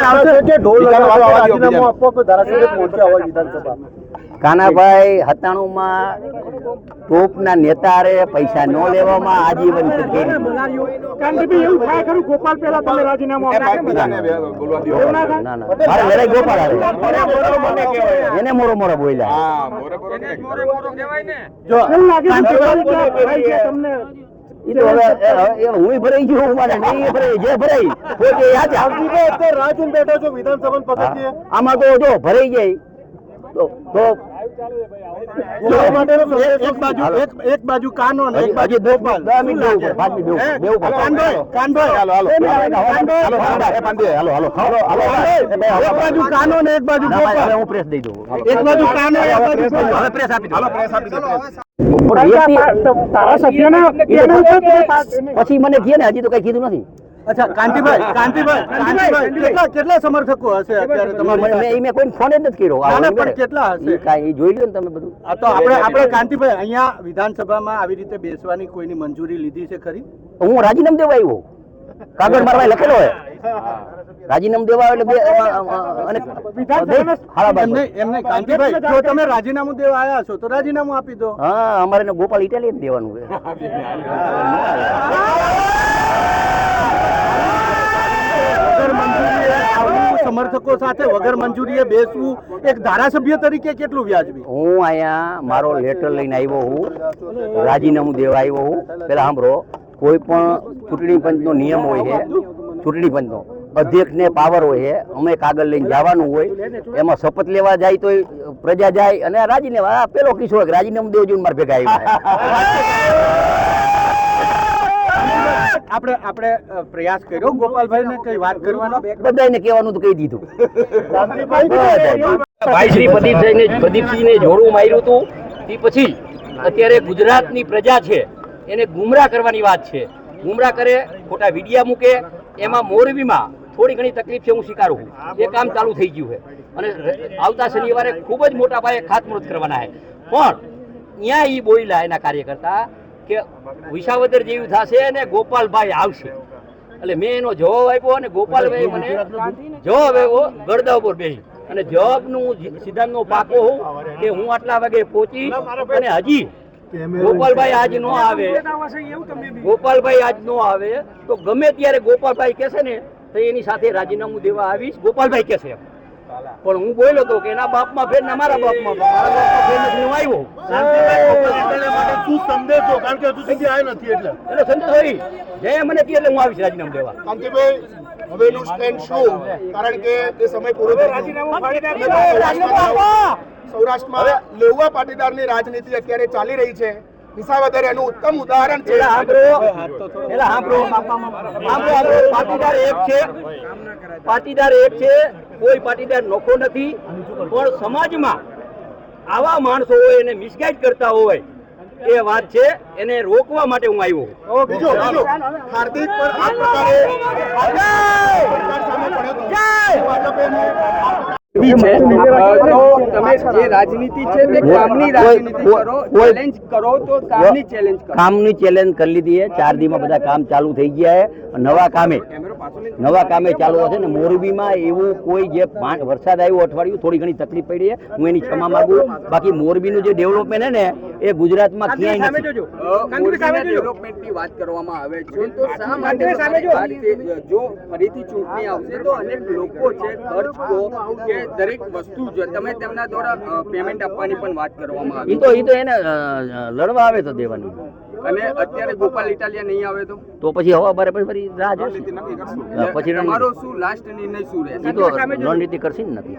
આવશે હતાણું માં ટોપ ના આવવા દો રાજીનામું બીજાને. આપવા કોઈ ધારાસભ્ય પહોંચ્યા હોય વિધાનસભા? કાનાભાઈ હતાણુંમાં ટોપના નેતા હારે પૈસા ન લેવામાં આજીવન એને મોરો મોરો બોલ્યા. હા, તો હવે ભરાઈ ગયો મારે નહીં ભરાઈ જે ભરાઈ પોતે યાદ આવે. રાહ જોઈને બેઠો છો વિધાનસભા પસંદગીએ આમાં તો જો ભરાઈ જાય. તો તો એક બાજુ કાનો ને એક બાજુ ગોપાલ હું? પ્રેસ દઈ દઉં. એક બાજુ કાનો. પ્રેસ આપી દો. પછી મને કહે ને હજી તો કઈ કીધું નથી. અચ્છા કાંતિભાઈ કાંતિભાઈ કાંતિભાઈ કેટલા કેટલા સમર્થકો હશે અત્યારે તમારે મેં- મેં ફોન જ નથી કર્યો. ના, ના, પણ કેટલા હશે? કાઈ જોઈ લ્યો ને તમે બધું. આ તો આપણે આપણે કાંતિભાઈ અહીંયા વિધાનસભામાં આવી રીતે બેસવાની કોઈની મંજૂરી લીધી છે ખરી? હું રાજીનામું દેવા આવ્યો. કાગળ મારવા લખેલો હોય. રાજીનામું દેવા એટલે બે અને એમને એમને કાંતિભાઈ જો તમે રાજીનામું દેવા આવ્યા છો તો રાજીનામું આપી દો. હા અમારે ગોપાલ ઇટાલિયન દેવાનું છે. સમર્થકો સાથે વગર મંજૂરીએ બેસવું એક ધારાસભ્ય તરીકે કેટલું વ્યાજબી? હું અહીંયા મારો લેટર લઈને આવ્યો હું રાજીનામું દેવા આવ્યો હું. પેલા સાંભળો કોઈ પણ ચૂંટણી પંચનો નિયમ હોય છે ચૂંટણી પંચનો અધ્યક્ષને પાવર હોય છે અમે કાગળ લઈને જવાનું હોય એમાં શપથ લેવા જાય તો પ્રજા જાય અને રાજીનામા આ પેલો કિશોર કે રાજીનામું દેવજી મારે ભેગા આપણે આપણે પ્રયાસ કર્યો. ગોપાલભાઈને કઈ વાત કરવાનો? બધાને કહેવાનું તો કહી દીધું. ભાઈ શ્રી પ્રદીપસિંહને પ્રદીપસિંહને જોડું માર્યું હતું તે પછી અત્યારે ગુજરાતની પ્રજા છે. એને ગુમરાહ કરવાની વાત છે. ગુમરાહ કરે ખોટા વિડિયા મૂકે એમાં મોરબીમાં થોડી ઘણી તકલીફ છે હું સ્વીકારું છું. એ કામ ચાલુ થઈ ગયું છે. અને આવતા શનિવારે ખૂબ જ મોટા પાયે ખાતમુહૂર્ત કરવાના છે. પણ ત્યાં એ બોલ્યા એના કાર્યકર્તા કે વિસાવદર જેવું થશે અને ગોપાલભાઈ આવશે. એટલે મેં એનો જવાબ આપ્યો અને ગોપાલભાઈ મને જવાબ આવ્યો ગળદા ઉપર બેસી અને જવાબનું સિદ્ધાંતનો પાકો હોઉં કે હું આટલા વાગે પહોંચી અને હજી ગોપાલભાઈ આજ નો આવે. ગોપાલભાઈ આજ નો આવે. તો ગમે ત્યારે ગોપાલભાઈ કહેશે ને તો એની સાથે રાજીનામું દેવા આવીશ. ગોપાલભાઈ કહેશે પણ હું બોલ્યો તો કે એના બાપમાં ફેર ને મારા બાપમાં. મારા બાપમાં ફેર નથી. હું આવ્યો. કાંતિભાઈ માટે શું સંદેશો? કારણ કે હજુ સુધી આવ્યો નથી એટલે. એટલે સંતોષ જય મને એટલે હું આવીશ રાજીનામું દેવા. કાંતિભાઈ હવેનું સ્ટેન્ડ શું? કારણ કે તે સમય પૂરો થઈ સૌરાષ્ટ્રમાં લેવા પાટીદારની રાજનીતિ અત્યારે ચાલી રહી છે. વિસાવદર એનું ઉત્તમ ઉદાહરણ છે. પાટીદાર એક છે. પાટીદાર એક છે. કોઈ પાટીદાર નોખો નથી. પણ સમાજમાં આવા માણસો હોય એને મિસગાઈડ કરતા હોય એ વાત છે એને રોકવા માટે હું આવ્યો બીજો બીજો. હાર્દિક પર આ પ્રકારે કામની ચેલેન્જ કરો તો કામની ચેલેન્જ કરો. કામની ચેલેન્જ કરી લીધી છે ચાર દીમાં બધા કામ ચાલુ થઈ ગયા છે નવા કામે નવા કામે ચાલુ હશે ને મોરબીમાં એવું કોઈ જે વરસાદ આવ્યો અઠવાડિયું થોડી ઘણી તકલીફ પડી છે હું એની ક્ષમા માંગુ. બાકી મોરબીનું જે ડેવલપમેન્ટ છે ને એ ગુજરાતમાં ક્યાંય નથી. ડેવલપમેન્ટની વાત કરવામાં આવે છે તો શા માટે જો ફરીથી ચૂંટણી આવશે તો અનેક લોકો છે ખર્ચ દરેક વસ્તુ જો તમે તેમના દ્વારા પેમેન્ટ આપવાની પણ વાત કરવામાં એ આવી તો એ તો એને લડવા આવે તો દેવાનું. અને અત્યારે ગોપાલ ઇટાલિયા નહીં આવે તો? તો પછી હવા બારે પછી ફરી રાહ જોશે. પછી તમારો શું લાસ્ટ નિર્ણય શું એ રહેશે તો રણનીતિ કરશે ને નથી